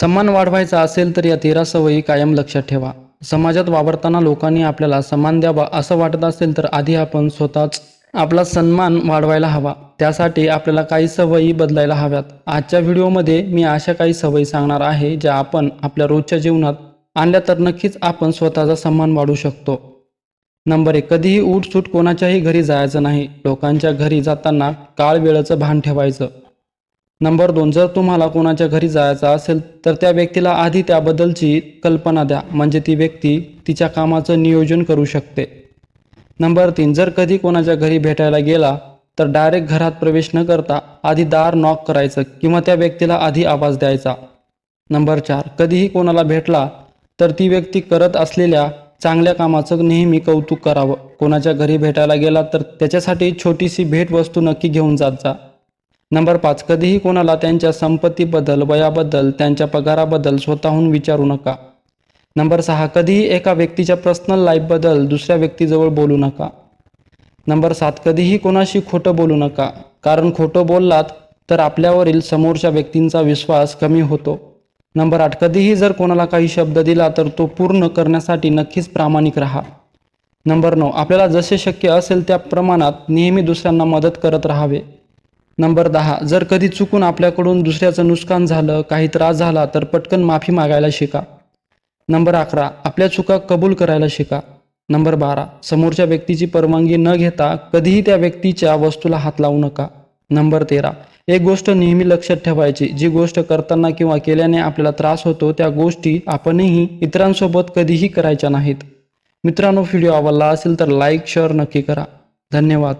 सन्मान वाढवायचा असेल तर या तेरा सवयी कायम लक्षात ठेवा. समाजात वावरताना लोकांनी आपल्याला सन्मान द्यावा असं वाटत असेल तर आधी आपण स्वतःच आपला सन्मान वाढवायला हवा. त्यासाठी आपल्याला काही सवयी बदलायला हव्यात. आजच्या व्हिडिओमध्ये मी अशा काही सवयी सांगणार आहे ज्या आपण आपल्या रोजच्या जीवनात आणल्या तर नक्कीच आपण स्वतःचा सन्मान वाढवू शकतो. नंबर एक कधीही उठसूट कोणाच्याही घरी जायचं नाही. लोकांच्या घरी जाताना काळ वेळेचं भान ठेवायचं. नंबर दोन जर तुम्हाला कोणाच्या घरी जायचं असेल तर त्या व्यक्तीला आधी त्याबद्दलची कल्पना द्या. म्हणजे ती व्यक्ती तिच्या कामाचं नियोजन करू शकते. नंबर तीन जर कधी कोणाच्या घरी भेटायला गेला तर डायरेक्ट घरात प्रवेश न करता आधी दार नॉक करायचं किंवा त्या व्यक्तीला आधी आवाज द्यायचा. नंबर चार कधीही कोणाला भेटला तर ती व्यक्ती करत असलेल्या चांगल्या कामाचं नेहमी कौतुक करावं. कोणाच्या घरी भेटायला गेला तर त्याच्यासाठी छोटीशी भेटवस्तू नक्की घेऊन जात जा. नंबर पाच कधीही कोणाला त्यांच्या संपत्तीबद्दल वयाबद्दल त्यांच्या पगाराबद्दल स्वतःहून विचारू नका. नंबर सहा कधीही एका व्यक्तीच्या पर्सनल लाईफबद्दल दुसऱ्या व्यक्तीजवळ बोलू नका. नंबर सात कधीही कोणाशी खोटं बोलू नका. कारण खोटं बोललात तर आपल्यावरील समोरच्या व्यक्तींचा विश्वास कमी होतो. नंबर आठ कधीही जर कोणाला काही शब्द दिला तर तो पूर्ण करण्यासाठी नक्कीच प्रामाणिक राहा. नंबर नऊ आपल्याला जसे शक्य असेल त्या प्रमाणात नेहमी दुसऱ्यांना मदत करत राहावे. नंबर दहा जर कधी चुकून आपल्याकडून दुसऱ्याचं नुकसान झालं काही त्रास झाला तर पटकन माफी मागायला शिका. नंबर अकरा आपल्या चुका कबूल करायला शिका. नंबर बारा समोरच्या व्यक्तीची परवानगी न घेता कधीही त्या व्यक्तीच्या वस्तूला हात लावू नका. नंबर तेरा एक गोष्ट नेहमी लक्षात ठेवायची जी गोष्ट करताना किंवा केल्याने आपल्याला त्रास होतो त्या गोष्टी आपणही इतरांसोबत कधीही करायच्या नाहीत. मित्रांनो व्हिडिओ आवडला असेल तर लाईक शेअर नक्की करा. धन्यवाद.